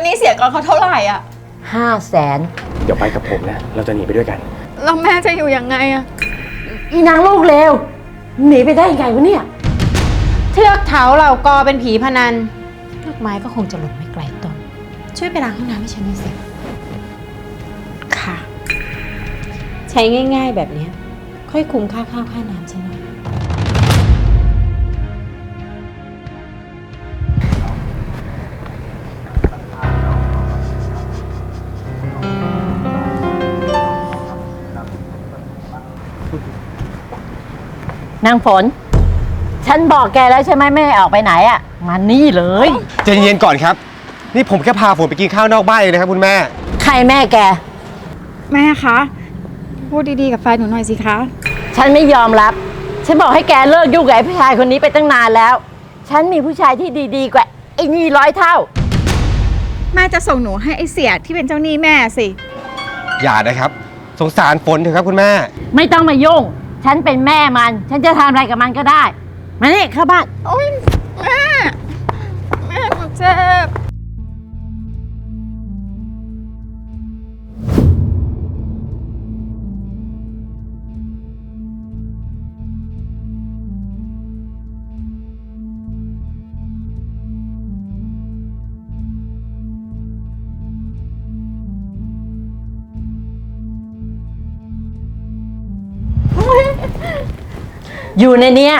เป็นหนี้เสียก่อนเขาเท่าไหร่อะ ห้าแสนเดี๋ยวไปกับผมนะ เราจะหนีไปด้วยกัน แล้วแม่จะอยู่ยังไงอะอีนางลูกเลวหนีไปได้ยังไงวะเนี่ย เทือกเถาเหล่ากอเป็นผีพนันลูกไม้ก็คงจะหล่นไม่ไกลต้นช่วยไปล้างห้องน้ำให้ฉันหน่อยสิค่ะ ใช้ง่าย ๆ แบบเนี้ยค่อยคุ้มค่าข้าวค่าน้ำฉันหน่อย นางฝน ฉันบอกแกแล้วใช่ไหมไม่ให้ออกไปไหนอะมานี่เลย ใจเย็นๆก่อนครับ นี่ผมแค่พาฝนไปกินข้าวนอกบ้านเองนะครับคุณแม่ ใครแม่แก แม่คะ พูดดีๆกับแฟนหนูหน่อยสิคะ ฉันไม่ยอมรับ ฉันบอกให้แกเลิกยุ่งกับไอ้ผู้ชายคนนี้ไปตั้งนานแล้ว ฉันมีผู้ชายที่ดีๆกว่าไอ้นี่ร้อยเท่า แม่จะส่งหนูให้ไอเสียที่เป็นเจ้าหนี้แม่สิ อย่านะครับ สงสารฝนเถอะครับคุณแม่ ไม่ต้องมายุ่ง ฉันเป็นแม่มัน ฉันจะทำอะไรกับมันก็ได้ มานี่เข้าบ้าน โอ๊ยแม่ แม่หนูเจ็บ อยู่ในเนี้ย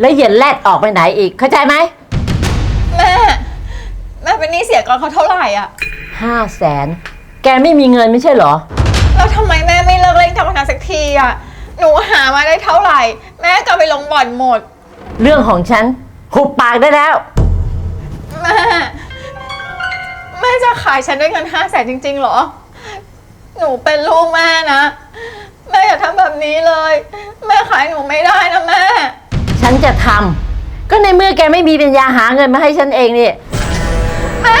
แล้วอย่าแลดออกไปไหนอีกเข้าใจไหมแม่แม่เป็นหนี้เสียก่อนเขาเท่าไหร่อะ ห้าแสนแกไม่มีเงินไม่ใช่เหรอ แล้วทำไมแม่ไม่เลิกเล่นการพนันสักทีอะ หนูหามาได้เท่าไหร่ แม่ก็เอาไปลงบ่อนหมด เรื่องของฉันหุบปากได้แล้ว แม่ แม่จะขายฉันด้วยเงินห้าแสนจริงๆเหรอ หนูเป็นลูกแม่นะ แม่อย่าทำแบบนี้เลย แม่ขายหนูไม่ได้นะแม่ ฉันจะทำก็ในเมื่อแกไม่มีปัญญาหาเงินมาให้ฉันเองนี่ แม่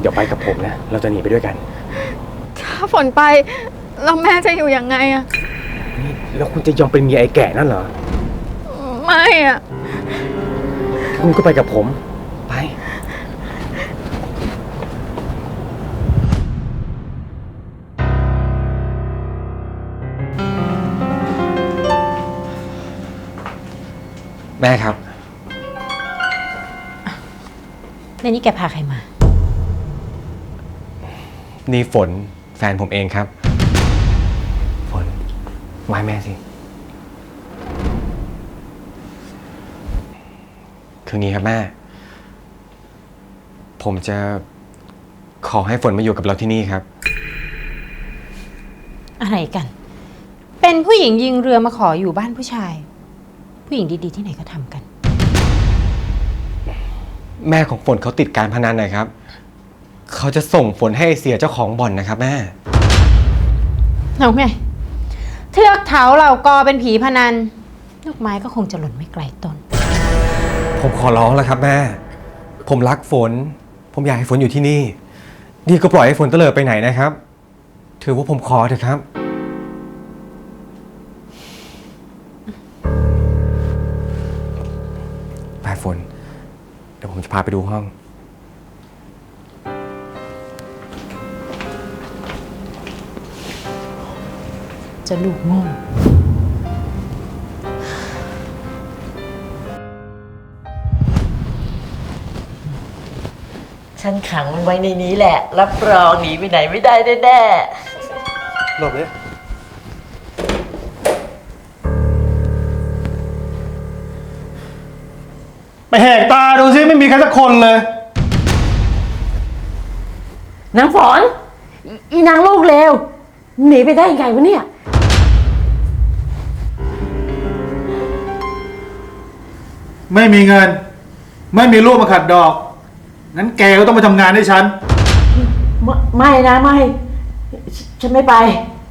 เดี๋ยวไปกับผมนะ เราจะหนีไปด้วยกัน ถ้าฝนไปแล้วแม่จะอยู่ยังไงอะนี่แล้วคุณจะยอมเป็นเมียไอ้แก่นั่นเหรอ ไม่อะคุณก็ไปกับผม ไป แม่ครับ ในนี้แกพาใครมา นี่ฝนแฟนผมเองครับ ฝนไหว้แม่สิ คืองี้ครับแม่ ผมจะขอให้ฝนมาอยู่กับเราที่นี่ครับ อะไรกัน เป็นผู้หญิงยิงเรือมาขออยู่บ้านผู้ชาย ผู้หญิงดีๆที่ไหนก็ทำกัน แม่ของฝนเขาติดการพนันนะครับ เขาจะส่งฝนให้เสียเจ้าของบ่อนนะครับแม่ เอาไงเทือกเถาเหล่ากอเป็นผีพนันลูกไม้ก็คงจะหล่นไม่ไกลต้น ผมขอร้องแล้วครับแม่ ผมรักฝน ผมอยากให้ฝนอยู่ที่นี่ ดีก็ปล่อยให้ฝนเตลิดไปไหนนะครับ ถือว่าผมขอเถอะครับ ผมจะพาไปดูห้อง จะลูกโง่ฉันขังมันไว้ในนี้แหละ รับรองหนีไปไหนไม่ได้แน่หลบเลย ไปแหกตาดูซิไม่มีใครสักคนเลยๆนางฝนอีอีนางลูกเลวหนีไปได้ยังไงวะเนี่ย ไม่มีเงิน ไม่มีลูกมาขัดดอก งั้นแกก็ต้องไปทำงานให้ฉัน ไม่ไม่นะไม่ฉฉันไม่ไป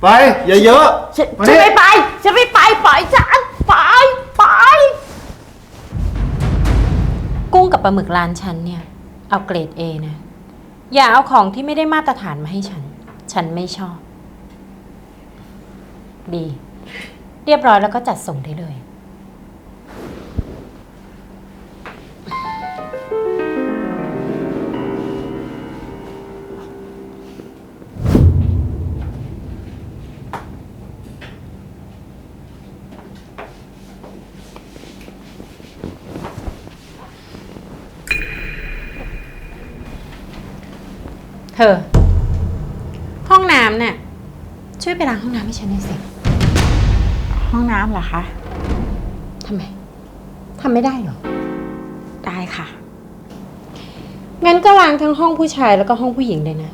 ไป อย่าเยอะฉันมาฉันนี่ ไม่ไป ฉันไม่ไปปล่อยฉัน กุ้งกับปลาหมึกร้านฉันเนี่ย เอาเกรด A นะ อย่าเอาของที่ไม่ได้มาตรฐานมาให้ฉัน ฉันไม่ชอบ ดี เรียบร้อยแล้วก็จัดส่งได้เลย เธอ ห้องน้ำเนี่ยช่วยไปล้างห้องน้ำให้ฉันหน่อยสิห้องน้ำเหรอคะทำไมทำไม่ได้เหรอ ได้ค่ะ งั้นก็ล้างทั้งห้องผู้ชายแล้วก็ห้องผู้หญิงเลยนะ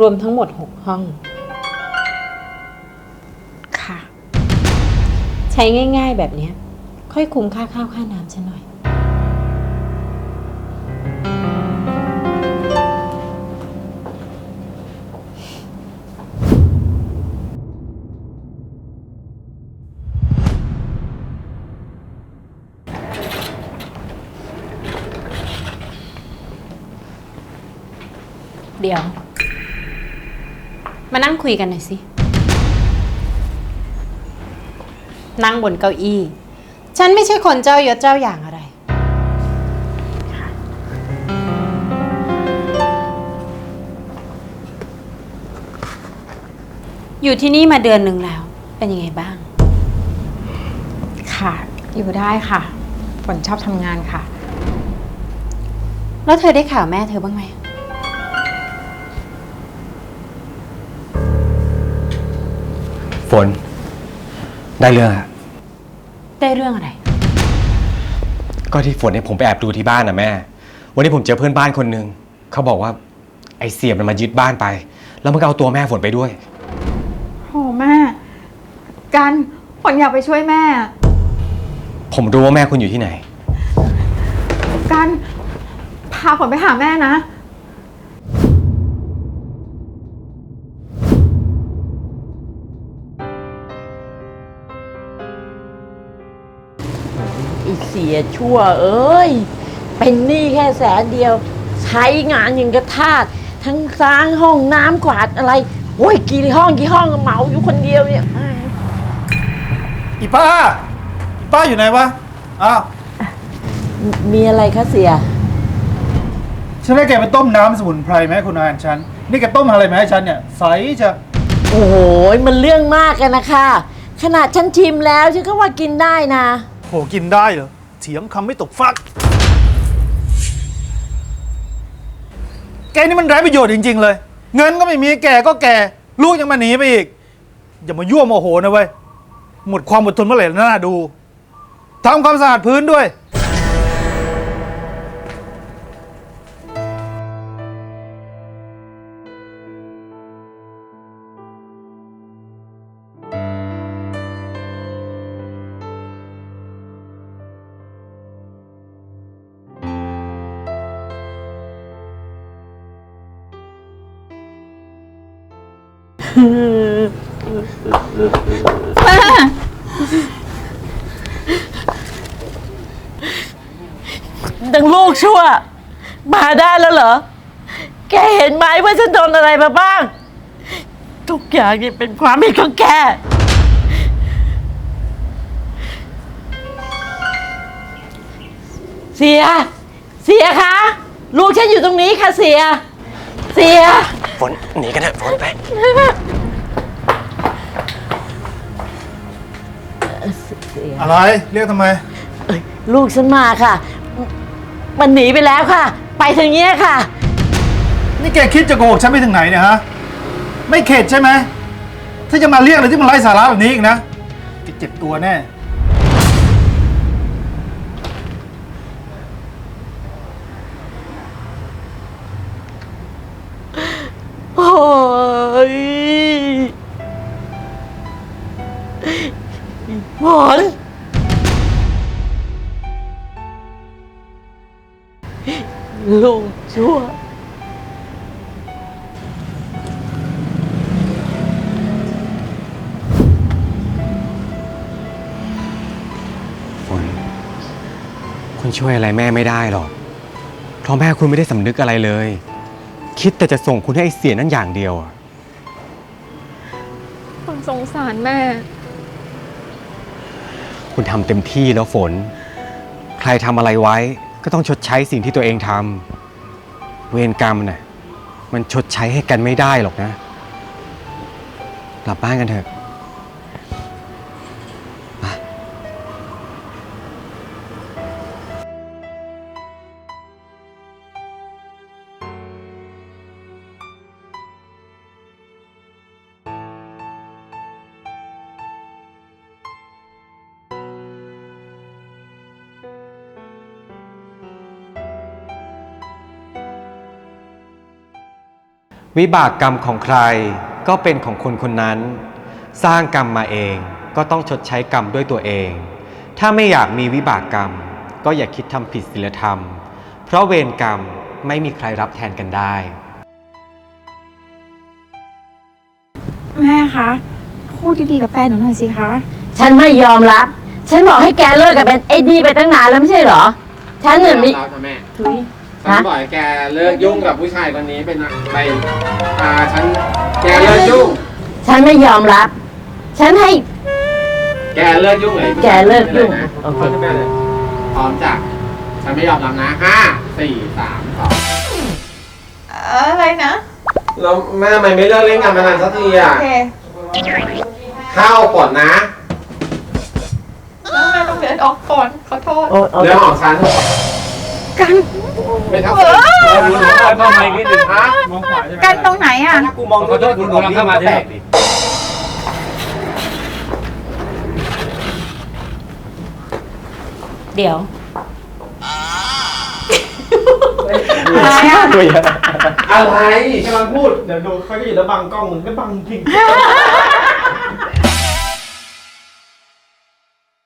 รวมทั้งหมดหกห้อง ค่ะ ใช้ง่าย ๆ แบบเนี้ย ค่อยคุมค่าข้าวค่าน้ำฉันหน่อย มานั่งคุยกันหน่อยสิ นั่งบนเก้าอี้ ฉันไม่ใช่คนเจ้ายศเจ้าอย่างอะไร อยู่ที่นี่มาเดือนหนึ่งแล้ว เป็นยังไงบ้าง ค่ะ อยู่ได้ค่ะ ฝนชอบทำงานค่ะ แล้วเธอได้ข่าวแม่เธอบ้างไหม ฝน ได้เรื่องอะได้เรื่องอะไร ก็ที่ฝนให้ผมไปแอบดูที่บ้านนะแม่ วันนี้ผมเจอเพื่อนบ้านคนหนึ่งเขาบอกว่าไอเสียบมันมายึดบ้านไป แล้วมันก็เอาตัวแม่ฝนไปด้วย โหแม่ กันฝนอยากไปช่วยแม่อะผมรู้ว่าแม่คุณอยู่ที่ไหน กันพาฝนไปหาแม่นะ ชั่ว เอ้ย เป็นหนี้แค่แสนเดียว ใช้งานอย่างกระทาดทั้งสร้างห้องน้ำกวาดอะไรโอ้ยกี่ห้องกี่ห้องเหมาอยู่คนเดียวเนี่ยอีป้าอีป้าอยู่ไหนวะอ้าวมีอะไรคะเสียฉันให้แกไปต้มน้ำสมุนไพรไหมาให้คุณอาหารฉันนี่แกต้มอะไรมาให้ฉันเนี่ยใสจะโอ้โหมันเรื่องมากกันนะคะ ขนาดฉันชิมแล้วฉันก็ว่ากินได้นะโหกินได้เหรอ เถียงคำไม่ตกฟัก แกนี่มันไร้ประโยชน์จริง ๆ เลย เงินก็ไม่มีแกก็แกลูกยังมาหนีไปอีก อย่ามายั่วโมโหนะเว้ย หมดความอดทนเมื่อไหร่น่าดูทำความสะอาดพื้นด้วย ดังลูกชั่ว มาได้แล้วเหรอ แกเห็นไหมว่าฉันโดนอะไรมาบ้าง ทุกอย่างนี่เป็นความผิดของแก เสีย เสียคะ ลูกฉันอยู่ตรงนี้ค่ะเสีย เสีย ฝนหนีกันเถอะฝนไป เสียอะไรเรียกทำไม เอ้ยลูกฉันมาค่ะมันหนีไปแล้วค่ะ ไปทางเนี้ยค่ะ นี่แกคิดจะโกหกฉันไปถึงไหนเนี่ยฮะ ไม่เข็ดใช่ไหมถ้าจะมาเรียกอะไรที่มันไร้สาระแบบนี้อีกนะแกเจ็บตัวแน่ คุณช่วยอะไรแม่ไม่ได้หรอก เพราะแม่คุณไม่ได้สำนึกอะไรเลย คิดแต่จะส่งคุณให้ไอ้เสียนั่นอย่างเดียวอะผมสงสารแม่ คุณทำเต็มที่แล้วฝน ใครทำอะไรไว้ก็ต้องชดใช้สิ่งที่ตัวเองทำเวรกรรมน่ะมันชดใช้ให้กันไม่ได้หรอกนะ กลับบ้านกันเถอะ วิบากกรรมของใครก็เป็นของคนคนนั้น สร้างกรรมมาเองก็ต้องชดใช้กรรมด้วยตัวเอง ถ้าไม่อยากมีวิบากกรรม ก็อย่าคิดทำผิดศีลธรรม เพราะเวรกรรมไม่มีใครรับแทนกันได้ แม่คะ พูดดีๆกับแฟนหนูหน่อยสิคะ ฉันไม่ยอมรับ ฉันบอกให้แกเลิกกับเป็นไอ้นี่ไปตั้งนานแล้วไม่ใช่เหรอ ฉันเนี่ยมีเราค่ะแม่ทุย ฉันฮะบอกให้แกเลิกยุ่งกับผู้ชายคนนี้เป็นนะไปอ่าฉันแกเลิกยุ่ง ฉันไม่ยอมรับ ฉันให้ แกเลิกยุ่งเลยแกเลิกยุ่งนะโอเค พร้อมแม่เลยพร้อมจ้ะฉันไม่ยอมรับนะห้าสี่สามสองอะไรนะแล้วแม่ทำไมไม่เลิกเล่นการพนันสักทีโออะเคเข้าก่อนนะ แล้วแม่ต้องเดินออกก่อนขอโทษโอ้โอ้เรื่องของฉัน กันไม่เท่าเออเข้ามาอีกนิดนึงฮะกันตรงไหนอะ ถ้ากูมองขอโทษคุณหนูลองเข้ามาที่ดิเดี๋ยวอะไรอะอะไรกำลังพูด เดี๋ยวดูเขาจะอยู่แล้วบังกล้องมึงก็บังจริง